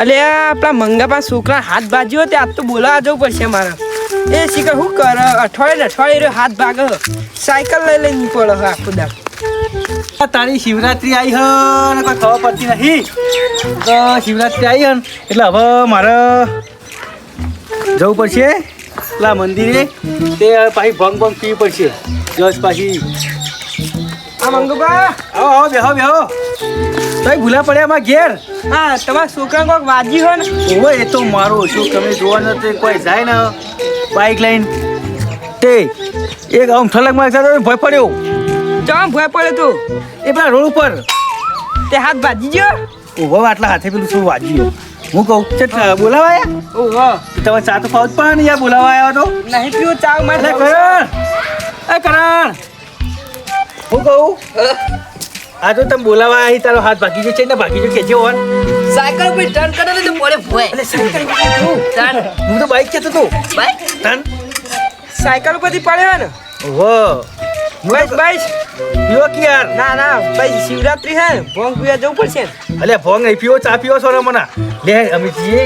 અલે આપણા મંગાપા છોકરા હાથ ભાજ્યો તે આજ તો બોલાવા જવું પડશે મારે. એ શીખર શું કર અઠવાડિયે ને અઠવાડિયે હાથ ભાગ. સાયકલ લઈ લઈને નીકળો હ આખું દાખ તારી શિવરાત્રી આવી હ ને કોઈ ખબર પડતી નથી. તો શિવરાત્રી આવી હ એટલે હવે મારે જવું પડશે. પેલા મંદિરે તે પાછી ભંગ ભંગ પીવી પડશે. જસ પાછી. આ મંગુબા. આવો આવો બેહો બેહો. તઈ ભૂલા પડ્યા માં ઘેર? હા તમારા છોકરા કોઈક વાજી હોય ને? ઓવે એ તો મારો શું તમે જોવા તે કોઈ જાય ને? બાઇક લઈને. તે એક આમ ઠલકમાં ભય પડ્યો. ચામ ભય પડે તું? એ પેલા રોડ ઉપર. તે હાથ ભાજી ગયો? ઓહો આટલા હાથે પેલું શું વાજી ગયો હું કહું છે બોલાવાયા? ઓહો તમે ચા તો જ પણ યાર બોલાવા આવ્યો તો. નહીં પીવું ચા મારે કરણ! એ કરણ! હું કહું? આ તો તમે બોલાવા આવી તારો હાથ ભાગી જશે ને ભાગી ગયો કેજો હોન સાયકલ પર ટર્ન કરે તો પડે ભોય. એટલે સાયકલ ટર્ન હું? તો બાઈક કેતો તો બાઈક ટર્ન સાયકલ પરથી પડે ને? ઓહો. બાઈક બસ પીવો કે યાર ના ના ભાઈ શિવરાત્રી હે ભોંગ પીવા જવું પડશે અલે ભોંગ નહીં પીવો ચા પીવો છો ને મને. લે અમે જઈએ.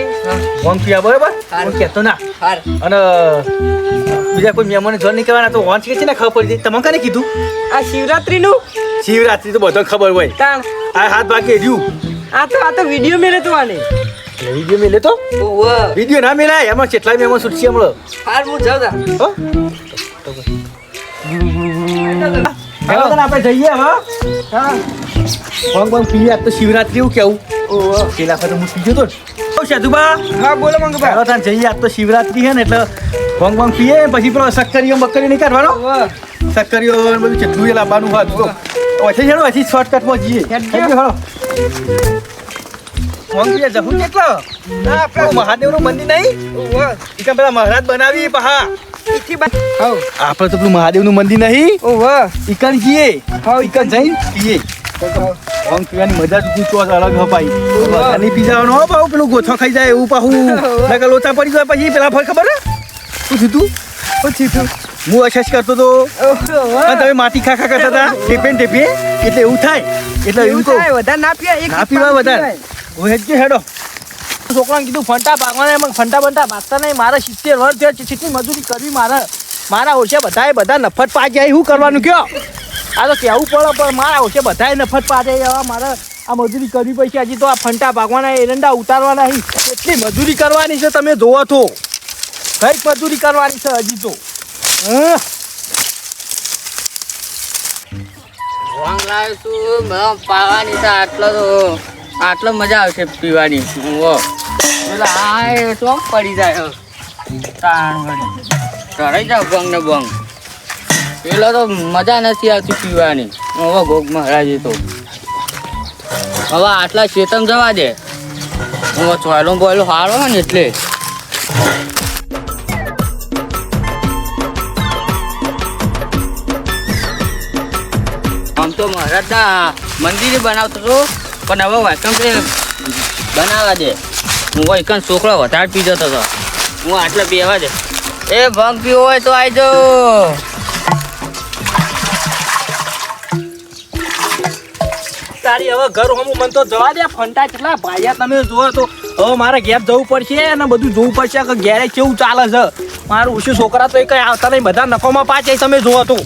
ભોંગ પીવા બરાબર. હું કહેતો ના. અને બીજા કોઈ મહેમાન જોર નહીં કરવાના તો વાંચ કે છે ને ખબર પડી તમને કાને કીધું? આ શિવરાત્રી નું શિવરાત્રી તો બધો ખબર હોય. કામ આ હાથ બાકી રહ્યું. આ તો આ તો વીડિયો મેલે તો આને. વીડિયો મેલે તો વીડિયો ના મેલાય એમાં કેટલા મહેમાન છૂટશે હમણાં. હાર હું જાઉં તા. હો? હેલો. તને આપણે જઈએ હવે. હા. ભંગ ભંગ પીએ આજ તો શિવરાત્રી એવું કેવું? ઓહો. પેલા વખતે હું પીજો તો. ઓ સાધુબા. હા બોલો મંગુબા. તને જઈએ આજ તો શિવરાત્રી છે ને એટલે ભંગ ભંગ પીએ પછી પેલો સક્કરીઓ બક્કરીઓ નહીં કાઢવાનો? ઓહો. સક્કરીઓ ને બધું જેટલું એ લાવવાનું હોય તો ઓછી હેડો પછી શોર્ટકટમાં જઈએ. ભંગ પીએ જવું કેટલો? ના પેલું મહાદેવનું મંદિર નહીં. પેલા મહારાજ બનાવી પહા. આપણે તો પેલું મહાદેવનું મંદિર નહીં. ઇકન ઈકન જઈએ ઇકન જઈ પીએ. પીવાની મજા જ કુછ અલગ હપાઈ. અને પી હો પાહું પેલું ગોથો ખાઈ જાય એવું પાહું. નકર લોચા પડી જાય પછી પેલા ફળ ખબર હે? શું થયું તું? શું થયું હું અશેષ કરતો તો. તમે માટી ખા ખા કરતા હતા ટેપે ને ટેપે. એટલે એવું થાય. એટલે એવું થાય વધારે ના ના વધારે. હું હેડ કે હેડો. છોકરાને કીધું, ફંટા પાકવાના એમાં ફંટા બંટા ભાગતા નહીં. મારે સિત્તેર વર્ષ થયા ચીટની મજૂરી કરવી, મારે, મારા ઓછે બધાએ બધા નફત પા જાય. શું કરવાનું કયો? આ તો કહેવું પડે, પણ મારા ઓછે બધાએ નફત પા જાય. હવે મારે આ મજૂરી કરવી પડશે. હજી તો આ ફંટા પાકવાના એરંડા ઉતારવાના એટલી મજૂરી કરવાની છે તમે જોવો છો કંઈક મજૂરી કરવાની છે હજી તો. આટલો તો, આટલો મજા આવશે પીવાની. પેલા આ ચોક પડી જાય. ચડાઈ જાવ બંગ ને ભંગ. પેલો તો મજા નથી આવતી પીવાની. હવે ગોગ મહારાજ તો. હવે આટલા ચેતમ જવા દે. હું ચોયલો બોયલો હારો ને એટલે. આમ તો મહારાજના મંદિરે બનાવતો હતો, પણ હવે તે બનાવવા દે. હું એક છોકરો વધારે પી જતો હતો હું આટલે બેવા દે. એ ભંગ પીવો હોય તો આવજો તારી હવે ઘર હોમું મન તો જવા દે. ફંટા કેટલા ભાઈયા તમે જુઓ તો. હવે મારે ઘેર જવું પડશે અને બધું જોવું પડશે કે ઘેરે કેવું ચાલે છે. મારું ઓછું છોકરા તો એ કઈ આવતા નહીં. બધા નફામાં પાછે તમે જુઓ તો.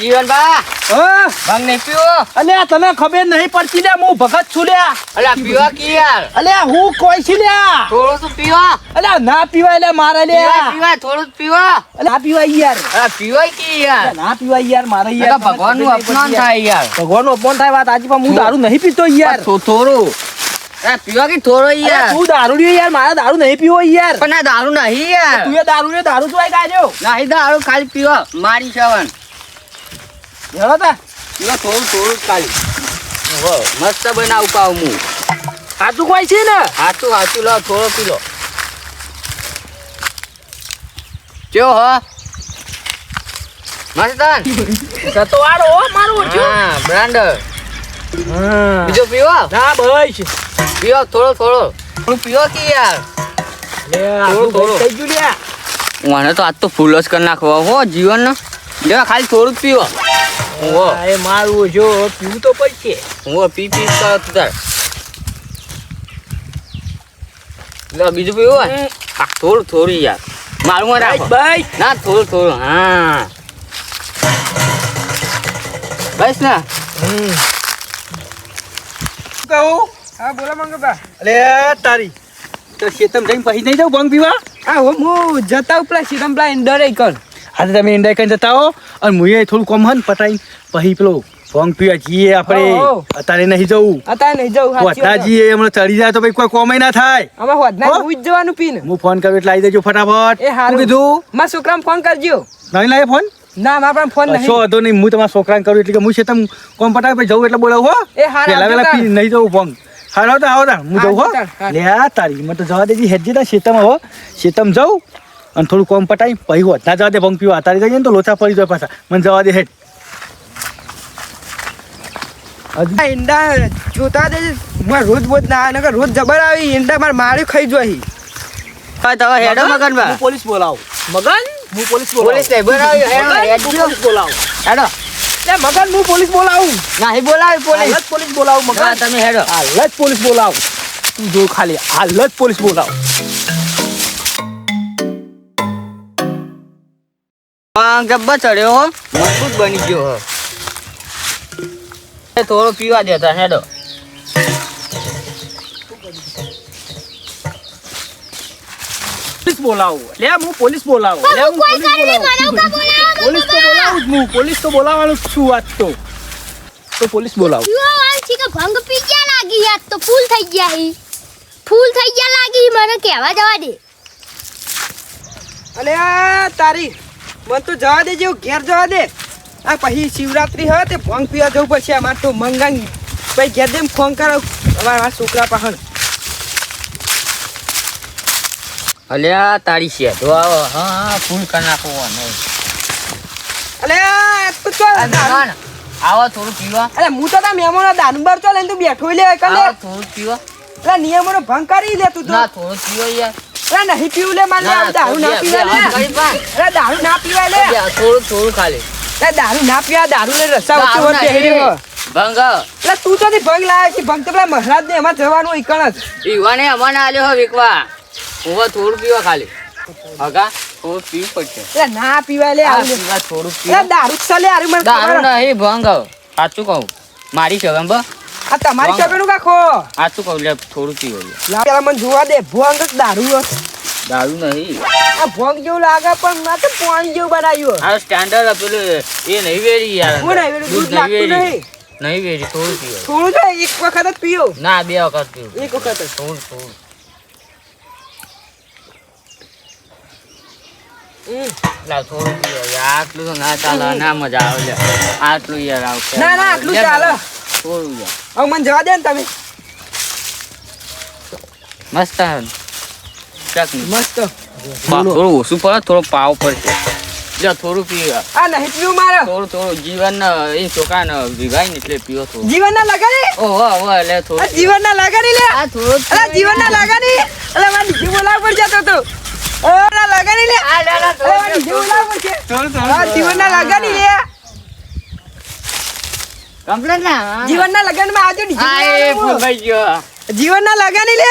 જીવન બા હા ભંગ નહીં પીવો અલ્યા તને ખબર નહીં પડતી લે હું ભગત છું લ્યા. અલા પીવા કી યાર અલ્યા હું કોઈ છું લ્યા? થોડું તો પીવા? અલ્યા ના પીવા લે મારે લે પીવા થોડું પીવા. અલ્યા ના પીવાય યાર. અલા પીવા કી યાર? ના પીવા યાર મારે યાર. ભગવાનનું અપમાન થાય યાર. ભગવાનનું અપમાન થાય વાત આજે પણ હું દારૂ નહીં પીતો યાર. થોડું. પીવા કી થોડો યાર? તું દારૂ યાર મારે દારૂ નહીં પીવો યાર. પણ દારૂ નહીં યાર. તું દારૂ રે દારૂ શું કાઢ્યો નહીં દારૂ ખાલી પીવા. મારી સવન. હેલો તા. થોડું થોડું મસ્ત બનાવું પાવ હું. સાચું કોઈ છે ને? હાચું હાચું લો થોડો પીલો. કેવો હ? મસ્ત તો વાળો હો મારું ઓછું હા બ્રાન્ડર. બીજો પીવો? ના ભાઈ પીવો થોડો થોડો. પીવો કે યાર? મને તો આજ તો ફૂલ જ કરી નાખવા હો જીવન ને ખાલી થોડું જ પીવો. આ એ મારું જો પીવું તો પડશે. હું પી પી તાર. લે બીજું પીવું હોય? આ થોડું થોડું યાર. મારું માં રાખો. ભાઈ ના થોડું થોડું હા. બસ ના. હમ. શું કહું? હા બોલો અલે તારી. તો શેતમ જઈને પછી નહીં જાઉં ભંગ પીવા? હા હું હું જતા ઉપલા શેતમ પેલા ડરે કર આજે તમે ઈંડા કઈ જતા હો અને મુએ થોડું કોમ હન પટાઈ પછી પેલો ભંગ પીવા જઈએ આપણે. હો, હો. અત્યારે નહીં જવું. અત્યારે નહીં જવું વધતા જઈએ હમણાં ચડી જાય તો ભાઈ કોઈ કોમે ના થાય. હોદના હો? જવાનું પીને. હું ફોન કરું એટલે આવી દેજો ફટાફટ. એ હારું. કીધું? મારા છોકરાને ફોન કરજો. નહીં લાવે ફોન? ના મારા પણ ફોન શો નહીં. હતો નહીં હું તમારા છોકરાને કરું એટલે કે હું છે તમે કોમ પટાવે પછી જવું એટલે બોલાવું હો. એ હારું, પેલા પેલા પી નહીં જવું ફોન. હારો તો આવો હું જવું હો. લે તારી મને તો જવા દેજી હેજી તા શેતમ હો. શેતમ જાઉં. અને થોડું કોમ પટાઈ પછી હોત ના જવા દે ભંગ પીવા. તારી જઈએ ને તો લોચા પડી જાય પાછા. મને જવા દે હેઠ ઈંડા જોતા દે મારે રોજ બોજ ના આવે નકર રોજ જબર આવી ઈંડા મારે માર્યું ખાઈ જોઈ તમે હેડો મગન બા પોલીસ બોલાવો. મગન? હું પોલીસ પોલીસ નહીં હેડો પોલીસ બોલાવું. હેડો. મગન હું પોલીસ બોલાવું. નહીં બોલાવી પોલીસ. જ પોલીસ બોલાવું મગન. તમે હેડો. હાલ જ પોલીસ બોલાવું. તું જો ખાલી હાલ જ પોલીસ બોલાવું. હા ગબ્બર ચડ્યો હો. મજબૂત બની ગયો હો. એ થોડો પીવા દેતા હેડો. પોલીસ બોલાવું. લે હું પોલીસ બોલાવું. લે હું પોલીસ બોલાવું. પોલીસ તો બોલાવું જ હું. પોલીસ તો બોલાવવાનું છું આજ તો. તો પોલીસ બોલાવું. ભંગ પી ગયા લાગી યાર તો ફૂલ થઈ ગયા હી ફૂલ થઈ ગયા લાગી મને કહેવા જવા દે. અલે તારી મને તો જવા દે જેવું ઘેર જવા દે. આ પછી શિવરાત્રી હોય તે ભોંગ પીવા જવું પડશે અમારે તો મંગાંગ પછી ઘેર દેમ ફોન કરો અમારા છોકરા પાહણ અલ્યા તારી છે તો આવો. હા ફૂલ કરી નાખો નહીં અલે તો ચાલ આવો થોડું પીવા. અરે હું તો તા મહેમાનો દાનબર ચાલ એને તું બેઠો લે કલે થોડું પીવા. અલ્યા નિયમોનો ભંગ કરી લે તું તો. ના થોડું પીવો યાર. અરે નહીં પીવું લે મારે દારૂ ના પીવા લે. અરે દારૂ ના પીવાય લે. થોડું થોડું ખાલી. અરે દારૂ ના પીવા દારૂ ને રસ્તા દારૂ વચ્ચે નહીં. ભંગ. એટલે તું તો ભંગ લાવે છે ભંગ તો પેલા મહારાજ ને એમાં જવાનું એક કણ જ. પીવાને અમને આલ્યો હો વિકવા. હું થોડું પીવા ખાલી. હગા થોડું પીવું પડશે. એટલે ના પીવાય લે થોડું પીવા. દારૂ ચાલે આરું મને દારૂ નહીં ભંગ. સાચું કહું. મારી છે આ તમારી. ચકડું કાખો. શું કહું લે થોડું પીવો લે. પેલા મને જોવા દે ભોંગ દારૂ. દારૂ નહીં. આ ભોંગ જેવું લાગે પણ મેં તો પોઈન્ટ જેવું બનાવ્યું આ સ્ટાન્ડર્ડ પેલું એ નહીં વેરી યાર. હું નહીં વેરી, દૂધ લાગતું નહીં. નહીં વેરી થોડું પીવો. થોડું તો એક વખત જ પીયો ના બે વખત પીવું. એક વખત જ. થોડું થોડું. થોડું પીવો. આટલું તો ના ચાલે ના મજા આવે આટલું યાર આવશે. ના ના આટલું ચાલે. યાર હવે મને જવા દે ને તમે. મસ્ત મસ્ત. થોડું ઓછું પડે થોડો પાવ પડશે લે થોડું પીવા આ. નહીં પીવું મારે. થોડું થોડું જીવન એ છોકરાને વિવાય ને એટલે પીવો થોડું. જીવન ના લગાડી ઓહો ઓહો એટલે થોડું જીવન ના લગાડી લે. આ થોડું અલા જીવન ના લગાડી. અલા મારે જીવ બોલાવ પડી જતો તો ઓ લગાડી લે. આ થોડું જીવન ના લગાડી લે. કમ્પ્લેટ ના જીવન ના લગનમાં આવજો નીચે હા એ બોલાવો. ફૂલ ભાઈ ગયો જીવન ના લગાડી લે